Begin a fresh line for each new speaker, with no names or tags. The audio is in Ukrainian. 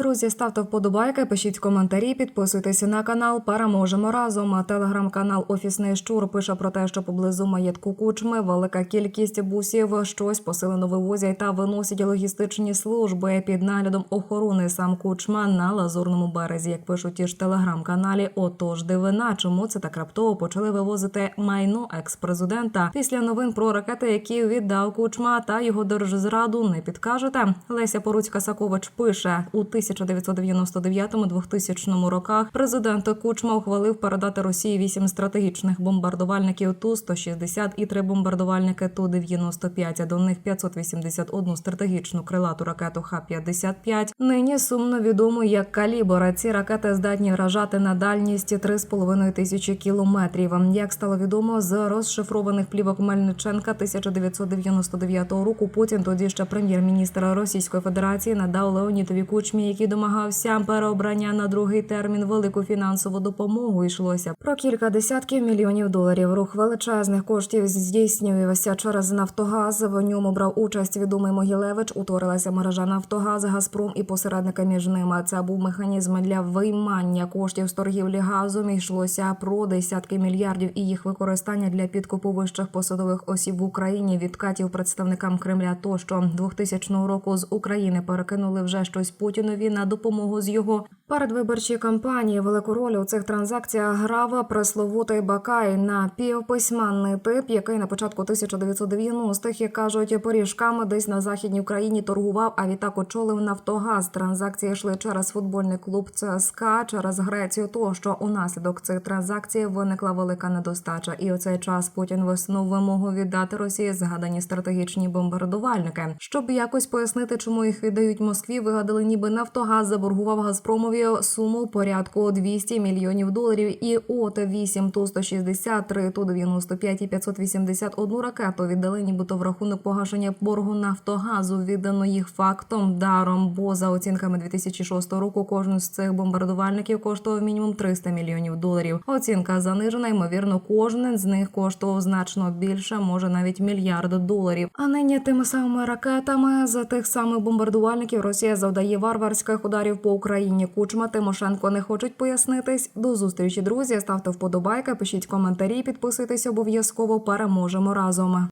друзі, ставте вподобайки, пишіть коментарі, підписуйтесь на канал. Переможемо разом. Телеграм-канал Офісний Щур пише про те, що поблизу маєтку кучми велика кількість бусів щось посилено вивозять та виносять логістичні служби під наглядом охорони. Сам кучма на лазурному березі, як пишуть ж телеграм-каналі. Отож, дивина, чому це так раптово почали вивозити майно екс-президента після новин про ракети, які віддав кучма та його держзраду. Не підкажете. Леся Поруцька Сакович пише у 1999-2000 роках. Президент Кучма ухвалив передати Росії вісім стратегічних бомбардувальників ту 160 і три бомбардувальники ту 95 а до них 581 стратегічну крилату ракету Х-55. Нині сумно відомо як калібр. Ці ракети здатні вражати на дальність 3,5 тисячі кілометрів. Як стало відомо з розшифрованих плівок Мельниченка 1999 року. Путін тоді ще прем'єр-міністр Російської Федерації надав Леонідові Кучмі, який домагався переобрання на другий термін велику фінансову допомогу. Йшлося про кілька десятків мільйонів доларів. Рух величезних коштів здійснювався через Нафтогаз. В ньому брав участь відомий Могилевич. Утворилася мережа Нафтогаз, Газпром і посередника між ними. Це був механізм для виймання коштів з торгівлі газом. Йшлося про десятки мільярдів і їх використання для підкупу вищих посадових осіб в Україні, відкатів представникам Кремля. Тощо 2000 року з України перекинули вже щось Путінові на допомогу з його передвиборчій кампанії. Велику роль у цих транзакціях грав пресловутий Бакай напівписьменний тип, який на початку 1990-х, як кажуть, поріжками десь на західній Україні торгував, а відтак очолив Нафтогаз. Транзакції йшли через футбольний клуб ЦСКА, через Грецію. Тощо унаслідок цих транзакцій виникла велика недостача. І у цей час Путін виснув вимогу віддати Росії згадані стратегічні бомбардувальники. Щоб якось пояснити, чому їх віддають Москві, вигадали, ніби Нафтогаз заборгував Газпромові суму порядку 200 мільйонів доларів. І от 8 ту 163 ту 95 і 581 ракету віддали, нібито в рахунок погашення боргу Нафтогазу. Віддано їх фактом даром. Бо за оцінками 2006 року кожен з цих бомбардувальників коштував мінімум 300 мільйонів доларів. Оцінка занижена. Ймовірно, кожен з них коштував значно більше, може навіть мільярд доларів. А нині тими самими ракетами за тих самих бомбардувальників Росія завдає варварських ударів по Україні. Кучма Тимошенко не хочуть пояснитись. До зустрічі, друзі. Ставте вподобайки, пишіть коментарі, підписуйтесь обов'язково. Переможемо разом.